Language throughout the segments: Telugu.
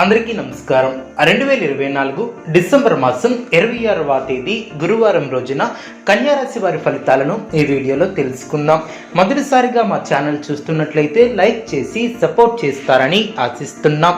అందరికీ నమస్కారం. రెండు వేల ఇరవై నాలుగు డిసెంబర్ మాసం ఇరవై ఆరవ తేదీ గురువారం రోజున కన్యారాశి వారి ఫలితాలను ఈ వీడియోలో తెలుసుకుందాం. మొదటిసారిగా మా ఛానల్ చూస్తున్నట్లయితే లైక్ చేసి సపోర్ట్ చేస్తారని ఆశిస్తున్నాం.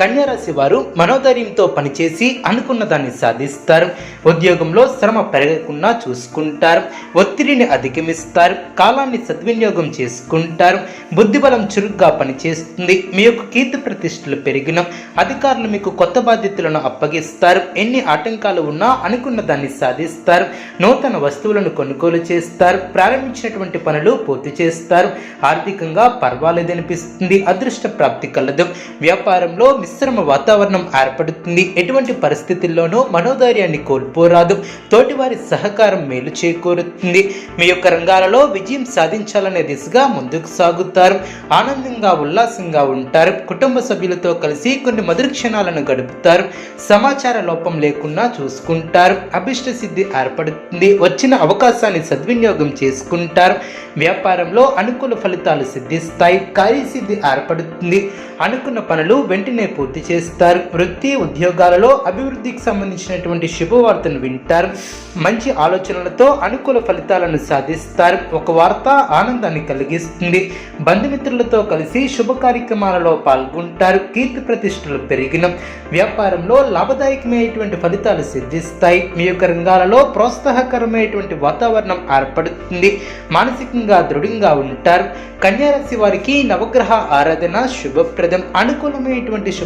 కన్యారాశి వారు మనోధైర్యంతో పనిచేసి అనుకున్న దాన్ని సాధిస్తారు. ఉద్యోగంలో శ్రమ పెరగకుండా చూసుకుంటారు. ఒత్తిడిని అధిగమిస్తారు. కాలాన్ని సద్వినియోగం చేసుకుంటారు. బుద్ధిబలం చురుగ్గా పనిచేస్తుంది. మీ యొక్క కీర్తి ప్రతిష్టలు పెరిగిన అధికారులు మీకు కొత్త బాధ్యతలను అప్పగిస్తారు. ఎన్ని ఆటంకాలు ఉన్నా అనుకున్న దాన్ని సాధిస్తారు. నూతన వస్తువులను కొనుగోలు చేస్తారు. ప్రారంభించినటువంటి పనులు పూర్తి చేస్తారు. ఆర్థికంగా పర్వాలేదనిపిస్తుంది. అదృష్ట ప్రాప్తి కలదు. వ్యాపారంలో మిశ్రమ వాతావరణం ఏర్పడుతుంది. ఎటువంటి పరిస్థితుల్లోనూ మనోధైర్యాన్ని కోల్పోరాదు. తోటివారి సహకారం మేలు చేకూరుతుంది. మీ యొక్క రంగాలలో విజయం సాధించాలనే దిశగా ముందుకు సాగుతారు. ఆనందంగా ఉల్లాసంగా ఉంటారు. కుటుంబ సభ్యులతో కలిసి కొన్ని మధుర క్షణాలను గడుపుతారు. సమాచార లోపం లేకుండా చూసుకుంటారు. అభిష్ట సిద్ధి ఏర్పడుతుంది. వచ్చిన అవకాశాన్ని సద్వినియోగం చేసుకుంటారు. వ్యాపారంలో అనుకూల ఫలితాలు సిద్ధిస్తాయి. కార్యసిద్ధి ఏర్పడుతుంది. అనుకున్న పనులు వెంటనే పూర్తి చేస్తారు. వృత్తి ఉద్యోగాలలో అభివృద్ధికి సంబంధించినటువంటి శుభవార్తను వింటారు. మంచి ఆలోచనలతో అనుకూల ఫలితాలను సాధిస్తారు. ఒక వార్త ఆనందాన్ని కలిగిస్తుంది. బంధుమిత్రులతో కలిసి శుభ కార్యక్రమాలలో పాల్గొంటారు. కీర్తి ప్రతిష్టలు పెరిగిన. వ్యాపారంలో లాభదాయకమైనటువంటి ఫలితాలు సిద్ధిస్తాయి. మీ యొక్క రంగాలలో ప్రోత్సాహకరమైనటువంటి వాతావరణం ఏర్పడుతుంది. మానసికంగా దృఢంగా ఉంటారు. కన్యారాశి వారికి నవగ్రహ ఆరాధన శుభప్రదం. అనుకూలమైనటువంటి శుభ